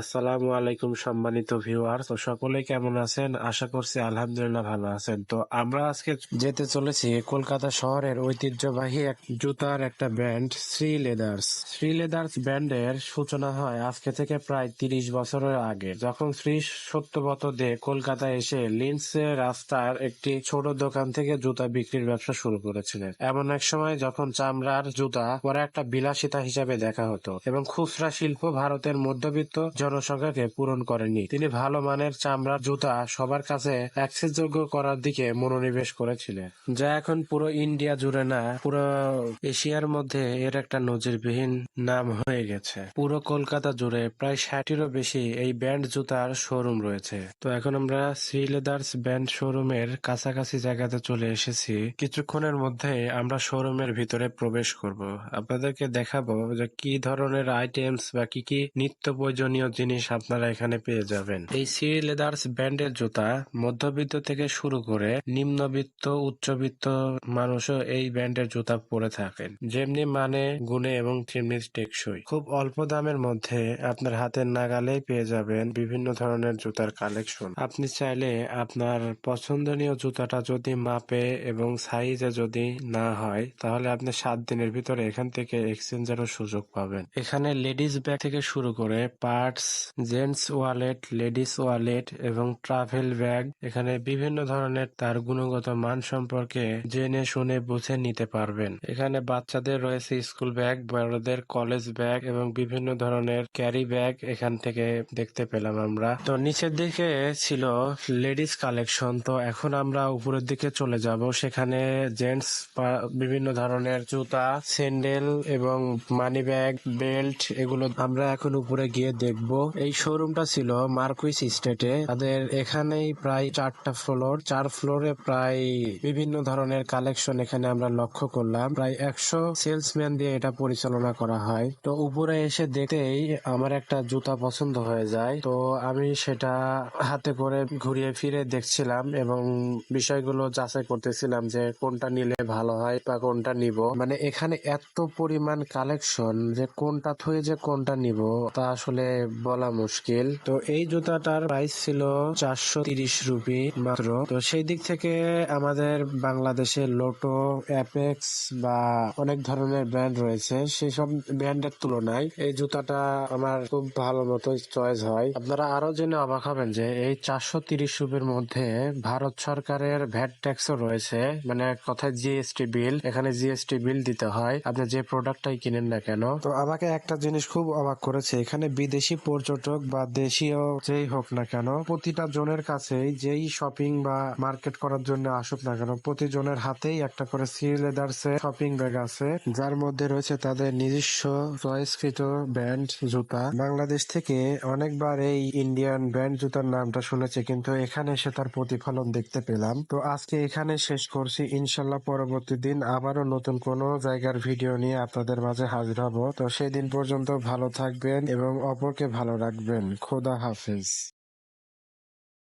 আসসালামু আলাইকুম, সম্মানিত ভিউয়ার্স তো সকলে কেমন আছেন? আশা করছি আলহামদুলিল্লাহ ভালো আছেন। তো আমরা আজকে যেতে চলেছি কলকাতা শহরের ঐতিহ্যবাহী এক জুতার একটা brand, Shree Leathers. Shree Leathers ব্র্যান্ডের সূচনা হয় আজকে থেকে প্রায় তিরিশ বছরের আগে। যখন শ্রী সত্যব্রত দে কলকাতায় এসে লিন্সে রাস্তার একটি ছোট দোকান থেকে জুতা বিক্রির ব্যবসা শুরু করেছিলেন। এমন এক সময় যখন চামড়ার জুতা পরে একটা বিলাসিতা হিসাবে দেখা হতো এবং খুচরা শিল্প ভারতের মধ্যবিত্ত জনসংখ্যাকে পূরণ করেনি তিনি ভালো মানের চামড়ার জুতা সবার কাছে অ্যাক্সেসযোগ্য করার দিকে মনোনিবেশ করেছিলেন। যা এখন পুরো ইন্ডিয়া জুড়ে না, পুরো এশিয়ার মধ্যে এর একটা নজিরবিহীন নাম হয়ে গেছে। পুরো কলকাতা জুড়ে প্রায় ষাটেরও বেশি এই ব্যান্ড জুতার শোরুম রয়েছে। তো এখন আমরা শ্রী লেদার্স ব্যান্ড শোরুমের কাছাকাছি জায়গাতে চলে এসেছি। কিছুক্ষণের মধ্যে আমরা শোরুমের ভিতরে প্রবেশ করব। আপনাদেরকে দেখাবো যে কি ধরনের আইটেমস বা কি কি নিত্য প্রয়োজনীয় জিনিস আপনারা এখানে পেয়ে যাবেন। এই সি লেদার্স ব্র্যান্ডের জুতা মধ্যবিত্ত থেকে শুরু করে নিম্নবিত্ত, উচ্চবিত্ত মানুষও এই ব্র্যান্ডের জুতা পরে থাকেন। যেমনি মানে গুণে এবং তেমনি টেকসই। খুব অল্প দামের মধ্যে আপনার হাতের নাগালেই পেয়ে যাবেন বিভিন্ন ধরনের জুতার কালেকশন। আপনি চাইলে আপনার পছন্দনীয় জুতাটা যদি মাপে এবং সাইজে যদি না হয়, তাহলে আপনি সাত দিনের ভিতরে এখান থেকে এক্সচেঞ্জেরও সুযোগ পাবেন। এখানে লেডিস ব্যাগ থেকে শুরু করে parts gents wallet ladies wallet এবং ট্রাভেল ব্যাগ এখানে বিভিন্ন ধরনের তার গুণগত মান সম্পর্কে জেনে, শুনে, বুঝে নিতে পারবেন। এখানে বাচ্চাদের রয়েছে স্কুল ব্যাগ, বড়দের কলেজ ব্যাগ এবং বিভিন্ন ধরনের ক্যারি ব্যাগ এখান থেকে দেখতে পেলাম আমরা। তো নিচের দিকে ছিল লেডিস কালেকশন তো এখন আমরা উপরের দিকে চলে যাব। সেখানে জেন্টস বিভিন্ন ধরনের জুতা, স্যান্ডেল এবং মানি ব্যাগ, বেল্ট এগুলো আমরা এখন উপরে গিয়ে দেখব। এই শোরুমটা ছিল মার্কুইস স্টেটে। তাদের এখানেই প্রায় চারটা ফ্লোর চার ফ্লোরে প্রায় বিভিন্ন ধরনের কালেকশন এখানে আমরা লক্ষ্য করলাম। প্রায় একশো সেলসম্যান দিয়ে এটা পরিচালনা করা হয়। তো উপরে এসে দেখতেই আমার একটা জুতা পছন্দ হয়ে যায়। তো আমি সেটা হাতে করে ঘুরিয়ে ফিরে দেখছিলাম এবং বিষয়গুলো যাচাই করতেছিলাম যে কোনটা নিলে ভালো হয় বা কোনটা নিব। মানে এখানে এত পরিমাণ কালেকশন যে কোনটা থয়ে যে কোনটা নিব, তা আসলে বলা মুশকিল। তো এই জুতাটার প্রাইস ছিল চারশো তিরিশ রুপি মাত্র। তো সেই দিক থেকে আমাদের বাংলাদেশে লোটো অ্যাপেক্স বা অনেক ধরনের ব্র্যান্ড রয়েছে, সেসব ব্র্যান্ডের তুলনায় এই জুতাটা আমার খুব ভালো মতো চয়েস হয়। আপনারা আরও জেনে অবাক হবেন যে এই চারশো তিরিশ রুপির মধ্যে ভারত সরকারের ভ্যাট ট্যাক্সও রয়েছে। মানে কথায় জিএসটি বিল এখানে জিএসটি বিল দিতে হয়। আপনি যে প্রোডাক্টটাই কিনেন না কেন। তো আমাকে একটা জিনিস খুব অবাক করেছে, এখানে বিদেশি পর্যটক বা দেশীয় যেই হোক না কেন, প্রতিটা জনের কাছেই যেই শপিং বা মার্কেট করার জন্য আসুক না কেন প্রতি জনের হাতেই একটা করে সি লেদার্স শপিং ব্যাগ আছে। যার মধ্যে রয়েছে তাদের নিজস্ব চয়েসকৃত ব্র্যান্ড জুতা। বাংলাদেশ থেকে অনেকবার এই ইন্ডিয়ান ব্র্যান্ড জুতার নামটা শুনেছে, কিন্তু এখানে এসে তার প্রতিফলন দেখতে পেলাম। তো আজকে এখানে শেষ করছি। ইনশাল্লাহ পরবর্তী দিন আবারও নতুন কোনো জায়গার ভিডিও নিয়ে আপনাদের মাঝে হাজির হব। তো সেই দিন পর্যন্ত ভালো থাকবেন এবং অপরকে ভালো রাখবেন। খোদা হাফেজ।